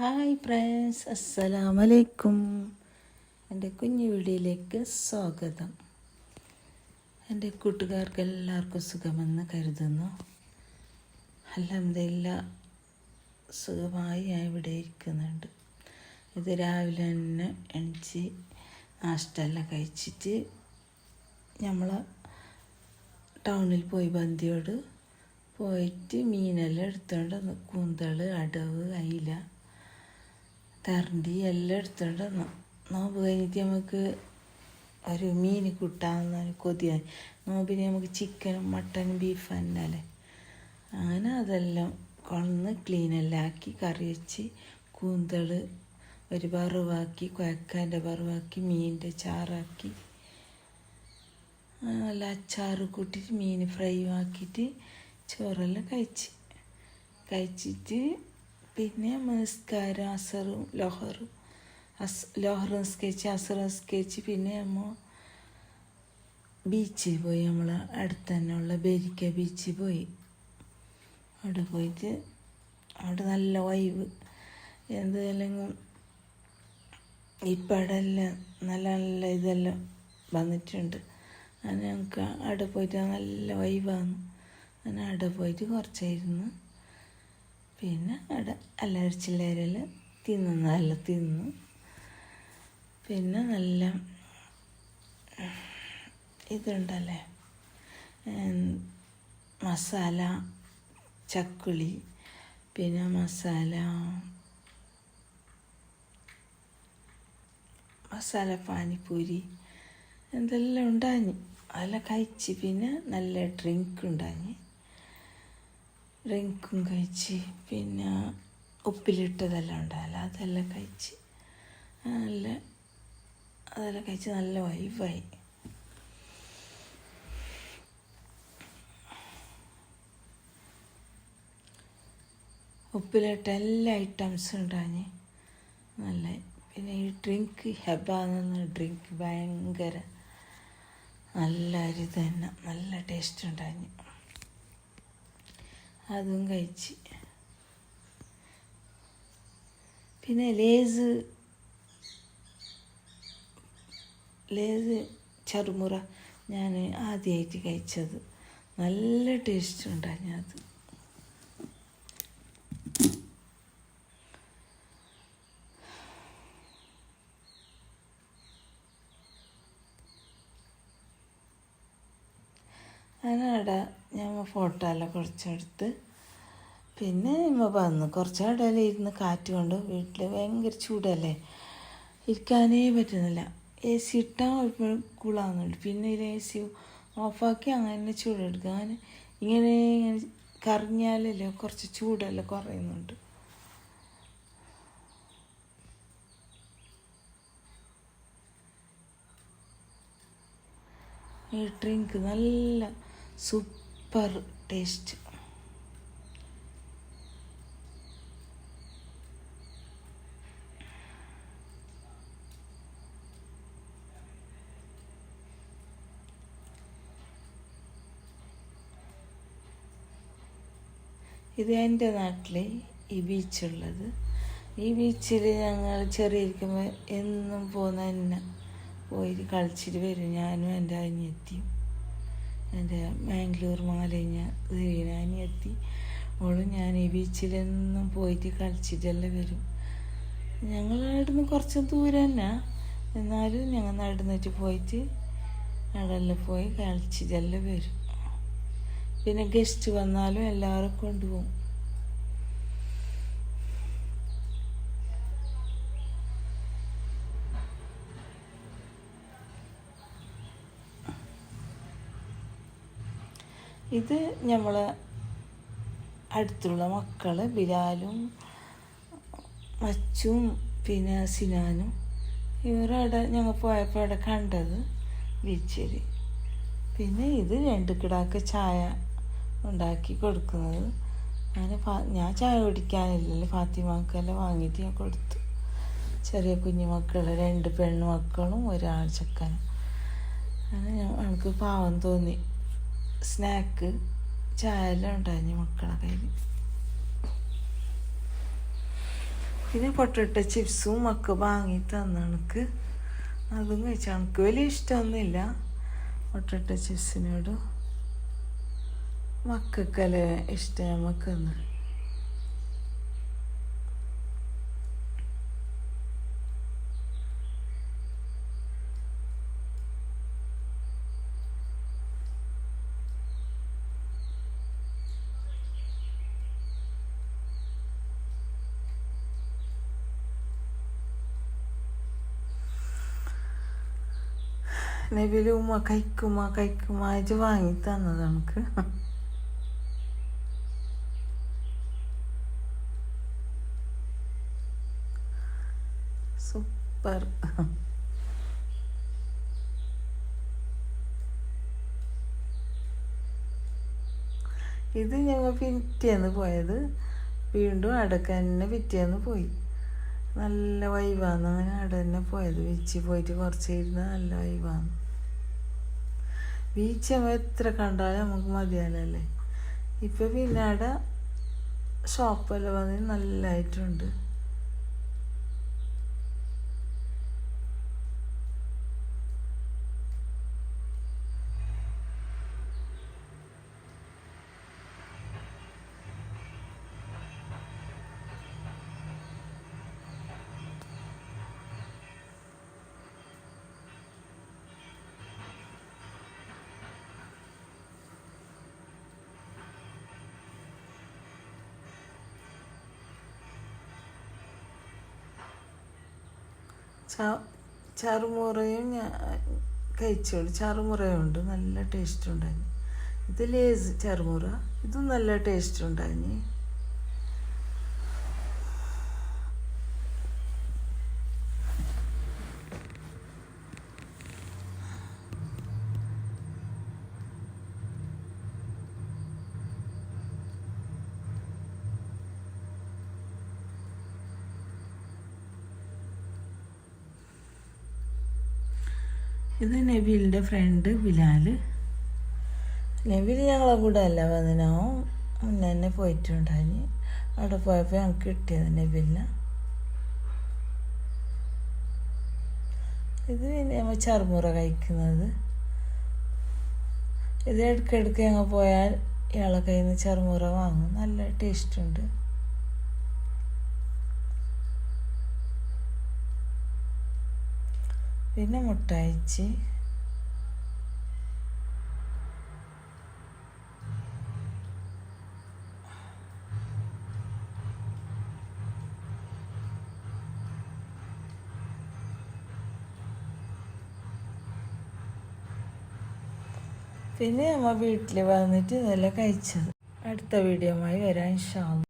Hi friends അസ്സലാമലൈക്കും. എന്റെ കുഞ്ഞു വീഡിയോയിലേക്ക് സ്വാഗതം. എന്റെ കൂട്ടുകാർക്ക് എല്ലാവർക്കും സുഖമെന്ന് കരുതുന്നു. അലഹമില്ല സുഖമായി ഞാൻ ഇവിടെ ഇരിക്കുന്നുണ്ട്. ഇത് രാവിലെ തന്നെ എണിച്ച് നാഷ്ടെല്ലാം കഴിച്ചിട്ട് നമ്മൾ ടൗണിൽ പോയി ബന്ധിയോട് പോയിട്ട് മീനെല്ലാം എടുത്തോണ്ട് വന്നു കൂന്തൾ അടവ് അയില തരണ്ടി എല്ലാം എടുത്തോണ്ട് വന്നു നോമ്പ് കഴിഞ്ഞിട്ട് നമുക്ക് ഒരു മീൻ കൂട്ടാന്ന് കൊതിയായി നോമ്പിന് നമുക്ക് ചിക്കനും മട്ടനും ബീഫ് തന്നെ അങ്ങനെ അതെല്ലാം കൊളന്ന് ക്ലീനെല്ലാം ആക്കി കറി വെച്ച് കൂന്തൾ ഒരു വറുവാക്കി കുഴക്കാന്റെ വറുവാക്കി മീനിന്റെ ചാറാക്കി. നല്ല അച്ചാറ് കൂട്ടിയിട്ട് മീൻ ഫ്രൈ ആക്കിയിട്ട് ചോറെല്ലാം കഴിച്ച്. കഴിച്ചിട്ട് പിന്നെ നിസ്കാരം അസറും ലോഹറും. അസ് ലോഹർ നിസ്കരിച്ച് അസർ നിസ്കരിച്ച് പിന്നെ നമ്മൾ ബീച്ചിൽ പോയി. നമ്മൾ അടുത്ത് തന്നെ ഉള്ള ബെരിക്ക ബീച്ചിൽ പോയി. അവിടെ പോയിട്ട് അവിടെ നല്ല വൈവ് എന്തെങ്കിലും എല്ലാം നല്ല നല്ല ഇതെല്ലാം വന്നിട്ടുണ്ട്. അങ്ങനെ ഞങ്ങൾക്ക് അവിടെ പോയിട്ട് നല്ല വൈവാന്ന് അങ്ങനെ അവിടെ പോയിട്ട് കുറച്ചായിരുന്നു. പിന്നെ അവിടെ അല്ലറ തിന്നു നല്ല തിന്നു. പിന്നെ നല്ല ഇതുണ്ടല്ലേ? മസാല ചക്കുളി പിന്നെ മസാല മസാല പാനിപ്പൂരി എന്തെല്ലാം ഉണ്ടാഞ്ഞ്. അതെല്ലാം കഴിച്ച് പിന്നെ നല്ല ഡ്രിങ്ക് ഉണ്ടാഞ്ഞ് ഡ്രിങ്കും കഴിച്ച് പിന്നെ ഉപ്പിലിട്ടതെല്ലാം ഉണ്ടാവില്ല അതെല്ലാം കഴിച്ച് നല്ല അതെല്ലാം കഴിച്ച് നല്ല വൈവായി. ഉപ്പിലിട്ട എല്ലാ ഐറ്റംസും ഉണ്ടാഞ്ഞ് നല്ല പിന്നെ ഈ ഡ്രിങ്ക് ഹെബാന്ന് ഡ്രിങ്ക് ഭയങ്കര നല്ല അരി തന്നെ നല്ല ടേസ്റ്റ് ഉണ്ടാഞ്ഞ് അതും കഴിച്ച്. പിന്നെ ലേസ് ലേസ് ചറുമുറ ഞാൻ ആദ്യമായിട്ട് കഴിച്ചത്. നല്ല ടേസ്റ്റ് ഉണ്ടായിരുന്നു അത്. അതിനവിടെ ഞാൻ ഫോട്ടോ എല്ലാം കുറച്ചെടുത്ത് പിന്നെ ഇമ്മ വന്നു. കുറച്ച് ഇടയിൽ ഇരുന്ന് കാറ്റ് കൊണ്ട് വീട്ടിൽ ഭയങ്കര ചൂടല്ലേ? ഇരിക്കാനേ പറ്റുന്നില്ല. എ സി ഇട്ടാൽ എപ്പോഴും കൂളാകുന്നുണ്ട് പിന്നെ ഇത് എ സി ഓഫാക്കി അങ്ങനെ ചൂടെടുക്കുക അങ്ങനെ ഇങ്ങനെ ഇങ്ങനെ കറിഞ്ഞാലല്ലേ കുറച്ച് ചൂടല്ല കുറയുന്നുണ്ട്. ഈ ഡ്രിങ്ക് നല്ല സൂപ്പർ ടേസ്റ്റ്. ഇത് എന്റെ നാട്ടിൽ ഈ ബീച്ചുള്ളത് ഈ ബീച്ചിൽ ഞങ്ങൾ ചെറിയിരിക്കുമ്പോൾ എന്നും പോകുന്ന തന്നെ പോയി കളിച്ചിട്ട് വരും. ഞാനും എന്റെ അനിയത്തിയും. എന്റെ മാംഗ്ലൂർ മാലിന്യ എത്തി. ഓളും ഞാൻ ഈ ബീച്ചിലൊന്നും പോയിട്ട് കളിച്ചിട്ടെല്ലാം വരും. ഞങ്ങൾ അവിടുന്ന് കുറച്ച് ദൂരം തന്നെ എന്നാലും ഞങ്ങൾ നടന്നിട്ട് പോയിട്ട് അവിടെല്ലാം പോയി കളിച്ചിട്ടെല്ലാം വരും. പിന്നെ ഗസ്റ്റ് വന്നാലും എല്ലാവരും കൊണ്ടുപോകും. ഇത് നമ്മൾ അടുത്തുള്ള മക്കൾ ബിലാലും മച്ചും പിന്നെ സിനാനും ഇവരവിടെ ഞങ്ങൾ പോയപ്പോൾ അവിടെ കണ്ടത് ബീച്ചിൽ പിന്നെ ഇത് രണ്ട് കിടാക്ക് ചായ ഉണ്ടാക്കി കൊടുക്കുന്നത്. ഞാൻ ഞാൻ ചായ കുടിക്കാനില്ലല്ലോ ഫാത്തിമാക്കെല്ലാം വാങ്ങിയിട്ട് ഞാൻ കൊടുത്തു. ചെറിയ കുഞ്ഞു മക്കൾ രണ്ട് പെണ്ണു മക്കളും ഒരാൾ ചെക്കനും. അങ്ങനെ ഞങ്ങൾക്ക് പാവം തോന്നി. സ്നാക്ക് ചായ എല്ലാം ഉണ്ടായിരുന്നു മക്കളെ കയ്യിൽ പിന്നെ പൊട്ടിട്ട ചിപ്സും മക്ക വാങ്ങി തന്ന എനിക്ക് അതും കഴിച്ചു. എനിക്ക് വലിയ ഇഷ്ടമൊന്നുമില്ല പൊട്ടിട്ട ചിപ്സിനോട് മക്കൾക്കല്ലേ ഇഷ്ടം നമുക്കൊന്ന് നബിൽ ഉമ്മ കഴിക്കുമ്മ ഇത് വാങ്ങി തന്നത് നമുക്ക്. സൂപ്പർ. ഇത് ഞങ്ങൾ പിറ്റേന്ന് പോയത്. വീണ്ടും അടക്ക തന്നെ പിറ്റേന്ന് പോയി. നല്ല വൈവാന്ന് അങ്ങനെ അവിടെ തന്നെ പോയത്. വെച്ച് പോയിട്ട് കുറച്ച് ഇരുന്ന് നല്ല വൈവാന്ന് ബീച്ച് എത്ര കണ്ടാലും നമുക്ക് മതിയാലല്ലേ ഇപ്പം പിന്നെ അവിടെ ഷോപ്പെല്ലാം വന്ന് നല്ലതായിട്ടുണ്ട് ചറുമുറയും ഞാൻ കഴിച്ചോളൂ. ചറുമുറയുണ്ട്. നല്ല ടേസ്റ്റ് ഉണ്ടായിരുന്നു ഇത് ലേസ് ചറുമുറ. ഇതും നല്ല ടേസ്റ്റ് ഉണ്ടായിരുന്നു ഇത് നബീലിന്റെ ഫ്രണ്ട് ബിലാൽ നബീൽ ഞങ്ങളെ കൂടെ അല്ല വന്നിനോ. മുന്നേ തന്നെ പോയിട്ടുണ്ടായി. അവിടെ പോയപ്പോൾ ഞങ്ങൾക്ക് കിട്ടിയത് നബീലിനെ ഇത് നമ്മൾ ചറുമുറ കഴിക്കുന്നത്. ഇത് ഇടയ്ക്കിടയ്ക്ക് ഞങ്ങൾ പോയാൽ ഇയാളെ കയ്യിൽ നിന്ന് ചറുമുറ വാങ്ങും. നല്ല ടേസ്റ്റ് ഉണ്ട്. പിന്നെ മുട്ടയച്ച്. പിന്നെ നമ്മ വീട്ടിൽ വന്നിട്ട് നല്ല കഴിച്ചത്. അടുത്ത വീഡിയോ ആയി വരാൻ അള്ളാ